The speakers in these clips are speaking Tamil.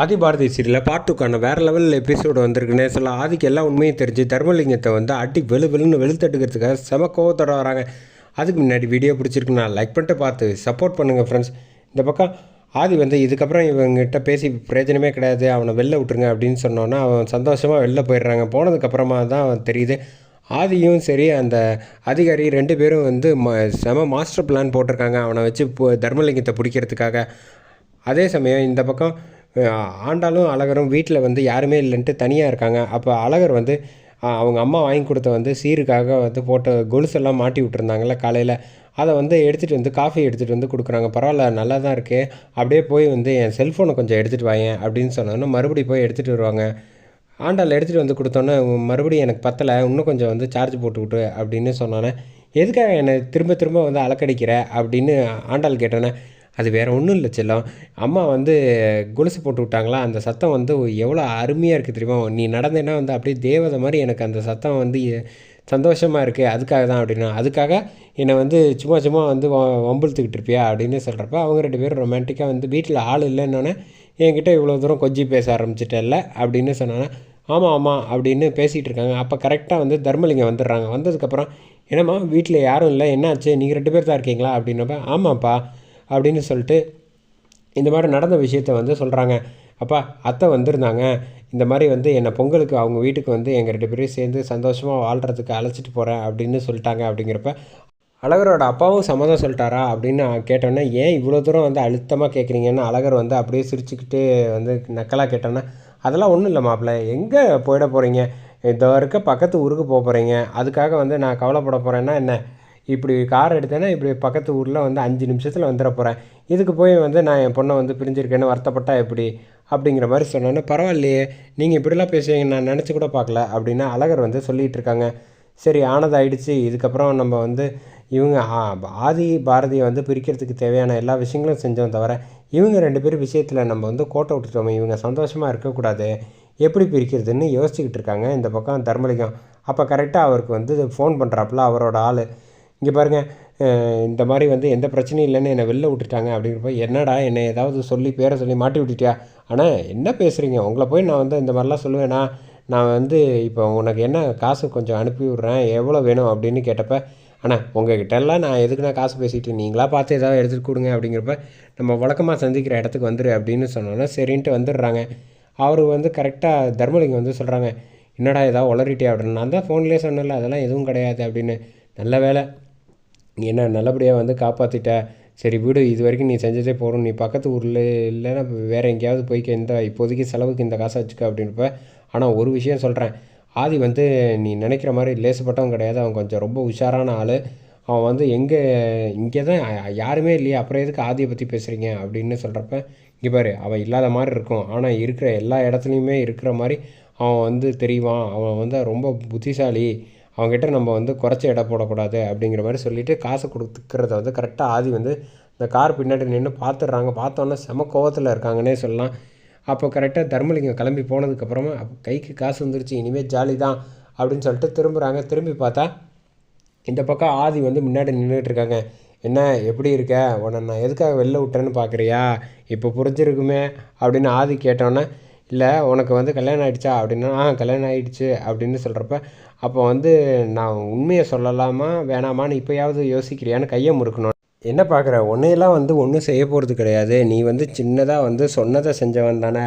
ஆதி பாரதி சீரியலில் பாட்டுக்கான வேறு லெவலில் எபிசோடு வந்திருக்குன்னே சொல்ல ஆதிக்கு எல்லா உண்மையும் தெரிஞ்சு தர்மலிங்கத்தை வந்து அடி வெளு வெளுன்னு வெளுத்தெடுக்கிறதுக்காக செம கோவத்தோட வராங்க. அதுக்கு முன்னாடி வீடியோ பிடிச்சிருக்கு நான் லைக் பண்ணிட்டு பார்த்து சப்போர்ட் பண்ணுங்கள் ஃப்ரெண்ட்ஸ் இந்த பக்கம் ஆதி வந்து இதுக்கப்புறம் இவங்ககிட்ட பேசி பிரயோஜனமே கிடையாது அவனை வெளில விட்டுருங்க அப்படின்னு சொன்னோன்னா அவன் சந்தோஷமாக வெளில போயிடுறாங்க. போனதுக்கப்புறமா தான் அவன் தெரியுது. ஆதியும் சரி அந்த அதிகாரி ரெண்டு பேரும் வந்து ம செம மாஸ்டர் பிளான் போட்டிருக்காங்க. அவனை வச்சு தர்மலிங்கத்தை பிடிக்கிறதுக்காக. அதே சமயம் இந்த பக்கம் ஆண்டாலும் ஆண்டாளும் அழகரும் வீட்டில் வந்து யாருமே இல்லைன்ட்டு தனியாக இருக்காங்க. அப்போ அழகர் வந்து அவங்க அம்மா வாங்கி கொடுத்த வந்து சீருக்காக வந்து போட்ட கொலுசெல்லாம் மாட்டி விட்டுருந்தாங்கல்ல காலையில். அதை வந்து எடுத்துகிட்டு வந்து காஃபி எடுத்துகிட்டு வந்து கொடுக்குறாங்க. பரவாயில்ல நல்லா தான் இருக்குது அப்படியே போய் வந்து என் செல்ஃபோனை கொஞ்சம் எடுத்துகிட்டு வாயேன் அப்படின்னு சொன்னோன்னா மறுபடியும் போய் எடுத்துகிட்டு வருவாங்க. ஆண்டாள் எடுத்துகிட்டு வந்து கொடுத்தோன்னே மறுபடியும் எனக்கு பத்தலை. இன்னும் கொஞ்சம் வந்து சார்ஜ் போட்டு விட்டு அப்படின்னு சொன்னோன்னே எதுக்காக என்னை திரும்ப திரும்ப வந்து அலக்கடிக்கிற? அப்படின்னு ஆண்டாள் கேட்டோன்னே அது வேறு ஒன்றும் இல்லை செல்லம். அம்மா வந்து கொலுசு போட்டு விட்டாங்களா? அந்த சத்தம் வந்து எவ்வளோ அருமையாக இருக்குது தெரியுமா? நீ நடந்தேன்னா வந்து அப்படியே தேவதை மாதிரி எனக்கு அந்த சத்தம் வந்து சந்தோஷமாக இருக்குது அதுக்காக தான் அப்படின்னா. அதுக்காக என்னை வந்து சும்மா சும்மா வந்து வ- வம்பிழுத்துக்கிட்டு இருப்பியா? அப்படின்னு சொல்கிறப்ப அவங்க ரெண்டு பேரும் ரொமான்டிக்காக வந்து வீட்டில் ஆள் இல்லைன்னொன்னே என்கிட்ட இவ்வளோ தூரம் கொஞ்சி பேச ஆரம்பிச்சிட்டல்ல அப்படின்னு சொன்னோன்னா ஆமாம் ஆமாம் அப்படின்னு பேசிகிட்டு இருக்காங்க. அப்போ கரெக்டாக வந்து தர்மலிங்கம் வந்துடுறாங்க. வந்ததுக்கப்புறம் என்னம்மா வீட்டில் யாரும் இல்லை. என்னாச்சு நீங்கள் ரெண்டு பேர் தான் இருக்கீங்களா? அப்படின்னப்ப ஆமாப்பா. அப்படின்னு சொல்லிட்டு இந்த மாதிரி நடந்த விஷயத்த வந்து சொல்கிறாங்க அப்பா அத்தை வந்திருந்தாங்க. இந்த மாதிரி வந்து என்னை பொங்கலுக்கு அவங்க வீட்டுக்கு வந்து எங்கள் ரெண்டு பேரையும் சேர்ந்து சந்தோஷமாக வாழ்கிறதுக்கு அழைச்சிட்டு போகிறேன் அப்படின்னு சொல்லிட்டாங்க அப்படிங்கிறப்ப அழகரோட அப்பாவும் சம்மதம் சொல்லிட்டாரா அப்படின்னு கேட்டோன்னே ஏன் இவ்வளோ தூரம் வந்து அழுத்தமாக கேட்குறீங்கன்னு அழகர் வந்து அப்படியே சிரிச்சுக்கிட்டு வந்து நக்கலாக கேட்டோன்னே அதெல்லாம் ஒன்றும் இல்லை மாப்பிள்ள எங்கே போயிட போகிறீங்க இதோ இருக்க பக்கத்து ஊருக்கு போக போகிறீங்க அதுக்காக வந்து நான் கவலைப்பட போகிறேன்னா என்ன? இப்படி கார் எடுத்தேன்னா இப்படி பக்கத்து ஊரில் வந்து அஞ்சு நிமிஷத்தில் வந்துட போகிறேன் இதுக்கு போய் வந்து நான் என் பொண்ணை வந்து பிரிஞ்சிருக்கேன்னு வருத்தப்பட்டா எப்படி? அப்படிங்கிற மாதிரி சொன்னோன்னே பரவாயில்லையே நீங்கள் இப்படிலாம் பேசுவீங்க நான் நினச்சி கூட பார்க்கல அப்படின்னு அழகர் வந்து சொல்லிகிட்டு இருக்காங்க. சரி ஆனது ஆயிடுச்சு இதுக்கப்புறம் நம்ம வந்து இவங்க ஆ- ஆதி பாரதியை வந்து பிரிக்கிறதுக்கு தேவையான எல்லா விஷயங்களும் செஞ்சோம் தவிர இவங்க ரெண்டு பேரும் விஷயத்தில் நம்ம வந்து கோட்டை விட்டுட்டோமே. இவங்க சந்தோஷமாக இருக்கக்கூடாது. எப்படி பிரிக்கிறதுன்னு யோசிச்சுக்கிட்டு இருக்காங்க இந்த பக்கம் தர்மலிங்கம். அப்போ கரெக்டாக அவருக்கு வந்து ஃபோன் பண்ணுறாப்புல அவரோட ஆள். இங்கே பாருங்கள் இந்த மாதிரி வந்து எந்த பிரச்சனையும் இல்லைன்னு என்னை வெளில விட்டுட்டாங்க அப்படிங்கிறப்ப என்னடா என்னை ஏதாவது சொல்லி பேரை சொல்லி மாட்டி விட்டுட்டியா? ஆனால் என்ன பேசுகிறீங்க உங்களை போய் நான் வந்து இந்த மாதிரிலாம் சொல்லுவேனா? நான் வந்து இப்போ உனக்கு என்ன காசு கொஞ்சம் அனுப்பி விட்றேன் எவ்வளோ வேணும் அப்படின்னு கேட்டப்ப அண்ணா உங்ககிட்ட எல்லாம் நான் எதுக்கு நான் காசு பேசிட்டு நீங்களா பார்த்து ஏதாவது எடுத்துகிட்டு கொடுங்க அப்படிங்கிறப்ப நம்ம வழக்கமாக சந்திக்கிற இடத்துக்கு வந்துரு அப்படின்னு சொன்னோன்னா சரின்ட்டு வந்துடுறாங்க. அவர் வந்து கரெக்டாக தர்மலிங்கம் வந்து சொல்கிறாங்க என்னடா ஏதாவது உளறிட்டே அப்படின்னு. நான் தான் ஃபோன்லேயே சொன்னேன்ல அதெல்லாம் எதுவும் கிடையாது அப்படின்னு. நல்ல வேலை நீ என்ன நல்லபடியாக வந்து காப்பாற்றிட்ட சரி விடு இது வரைக்கும் நீ செஞ்சதே போகிறோம் நீ பக்கத்து ஊரில் இல்லைன்னா வேறு எங்கேயாவது போய்க்க இந்த இப்போதைக்கு செலவுக்கு இந்த காசை வச்சுக்க அப்படின்றப்ப ஆனால் ஒரு விஷயம் சொல்கிறேன் ஆதி வந்து நீ நினைக்கிற மாதிரி லேசுப்பட்டவன் கிடையாது. அவன் கொஞ்சம் ரொம்ப உஷாரான ஆள். அவன் வந்து எங்கே இங்கே தான் யாருமே இல்லையா. அப்புறம் எதுக்கு ஆதியை பற்றி பேசுகிறீங்க அப்படின்னு சொல்கிறப்ப இங்கே பாரு அவன் இல்லாத மாதிரி இருக்கும். ஆனால் இருக்கிற எல்லா இடத்துலையுமே இருக்கிற மாதிரி அவன் வந்து தெரியுவான் அவன் வந்து ரொம்ப புத்திசாலி. அவங்ககிட்ட நம்ம வந்து குறைச்ச எடை போடக்கூடாது அப்படிங்கிற மாதிரி சொல்லிவிட்டு காசு கொடுத்துக்கிறத வந்து கரெக்டாக ஆதி வந்து இந்த கார் பின்னாடி நின்று பார்த்துடுறாங்க. பார்த்தோன்னே செம கோவத்தில் இருக்காங்கன்னே சொல்லலாம். அப்போ கரெக்டாக தர்மலிங்கம் கிளம்பி போனதுக்கப்புறமா அப்போ கைக்கு காசு வந்துருச்சு இனிமேல் ஜாலி தான் அப்படின்னு சொல்லிட்டு திரும்புகிறாங்க திரும்பி பார்த்தா இந்த பக்கம் ஆதி வந்து முன்னாடி நின்றுட்டு இருக்காங்க. என்ன எப்படி இருக்க? உன்னை நான் எதுக்காக வெளில விட்டேன்னு பார்க்குறியா இப்போ புரிஞ்சிருக்குமே அப்படின்னு ஆதி கேட்டோன்னே இல்லை உனக்கு வந்து கல்யாணம் ஆகிடுச்சா அப்படின்னா ஆ கல்யாணம் ஆகிடுச்சு அப்படின்னு சொல்கிறப்ப அப்போ வந்து நான் உண்மையை சொல்லலாமா வேணாமான்னு இப்போயாவது யோசிக்கிறியான்னு கையை முறுக்கணும். என்ன பார்க்குற உன்னையெல்லாம் வந்து ஒன்றும் செய்ய போகிறது கிடையாது. நீ வந்து சின்னதாக வந்து சொன்னதை செஞ்சவன் தானே.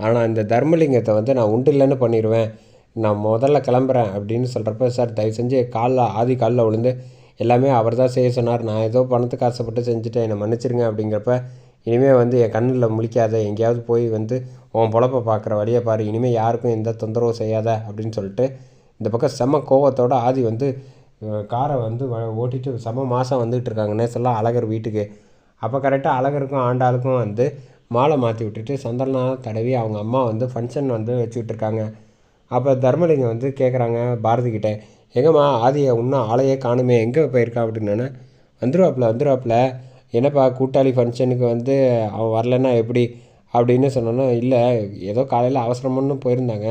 ஆனால் இந்த தர்மலிங்கத்தை வந்து நான் உண்டு இல்லைன்னு பண்ணிடுவேன் நான் முதல்ல கிளம்புறேன் அப்படின்னு சொல்கிறப்ப சார் தயவு செஞ்சு காலில் ஆதி காலில் விழுந்து எல்லாமே அவர் தான் செய்ய சொன்னார். நான் ஏதோ பணத்துக்கு ஆசைப்பட்டு செஞ்சுட்டேன். என்னை மன்னிச்சிருங்க அப்படிங்கிறப்ப இனிமேல் வந்து என் கண்ணில் முழிக்காத எங்கேயாவது போய் வந்து உன் பொழப்ப பார்க்குற வழியை பாரு. இனிமேல் யாருக்கும் எந்த தொந்தரவும் செய்யாத அப்படின்னு சொல்லிட்டு இந்த பக்கம் செம்ம கோவத்தோட ஆதி வந்து காரை வந்து வ- ஓட்டிட்டு செம்ம மாதம் வந்துகிட்டு இருக்காங்கன்னே சொல்ல அழகர் வீட்டுக்கு. அப்போ கரெக்டாக அழகருக்கும் ஆண்டாளுக்கும் வந்து மாலை மாற்றி விட்டுட்டு சந்தனம் தடவி அவங்க அம்மா வந்து ஃபங்க்ஷன் வந்து வச்சுக்கிட்டு இருக்காங்க. அப்போ தர்மலிங்கம் வந்து கேட்குறாங்க பாரதி கிட்ட எங்கம்மா ஆதியை இன்னும் ஆளையே காணுமே. எங்கே போயிருக்கா? அப்படின்னா வந்துருவாப்பில் வந்துருவாப்பில். என்னப்பா கூட்டாளி ஃபங்க்ஷனுக்கு வந்து அவன் வரலன்னா எப்படி? அப்படின்னு சொன்னோன்னா இல்லை ஏதோ காலையில் அவசரம்னு போயிருந்தாங்க.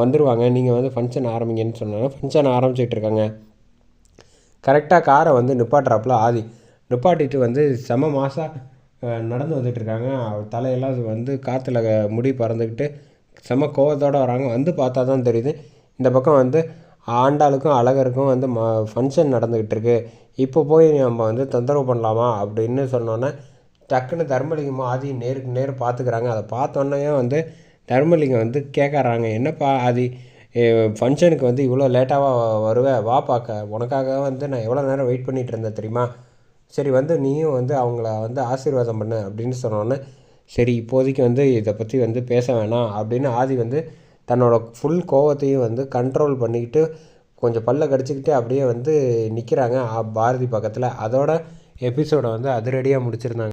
வந்துடுவாங்க நீங்கள் வந்து ஃபங்க்ஷன் ஆரம்பிங்கன்னு சொன்னாங்க ஃபங்க்ஷன் ஆரம்பிச்சிட்டு இருக்காங்க. கரெக்டாக காரை வந்து நிப்பாட்டுறாப்புல ஆதி. நிப்பாட்டிட்டு வந்து செம மாதம் நடந்து வந்துட்டுருக்காங்க தலையெல்லாம் வந்து காற்றுல முடி பறந்துக்கிட்டு செம கோவத்தோடு வராங்க. வந்து பார்த்தா தான் தெரியுது. இந்த பக்கம் வந்து ஆண்டாளுக்கும் அழகருக்கும் வந்து ம ஃபங்க்ஷன் நடந்துக்கிட்டு இருக்கு இப்போ போய் நம்ம வந்து தொந்தரவு பண்ணலாமா அப்படின்னு சொன்னோன்னே டக்குன்னு தர்மலிங்கமும் ஆதி நேருக்கு நேர் பார்த்துக்கிறாங்க. அதை பார்த்தோன்னே வந்து தர்மலிங்கம் வந்து கேட்குறாங்க என்னப்பா ஆதி ஃபங்க்ஷனுக்கு வந்து இவ்வளோ லேட்டாக வருவேன் வா பார்க்க. உனக்காக வந்து நான் எவ்வளோ நேரம் வெயிட் பண்ணிகிட்டு இருந்தேன் தெரியுமா? சரி வந்து நீயும் வந்து அவங்கள வந்து ஆசீர்வாதம் பண்ணு. அப்படின்னு சொன்னோன்னே சரி இப்போதைக்கு வந்து இதை பற்றி வந்து பேச வேணாம். அப்படின்னு ஆதி வந்து தன்னோட ஃபுல் கோவத்தையும் வந்து கண்ட்ரோல் பண்ணிக்கிட்டு கொஞ்சம் பல்ல கடிச்சிக்கிட்டு அப்படியே வந்து நிற்கிறாங்க பாரதி பக்கத்தில். அதோட எபிசோடை வந்து அதிரடியாக முடிச்சிருந்தாங்க.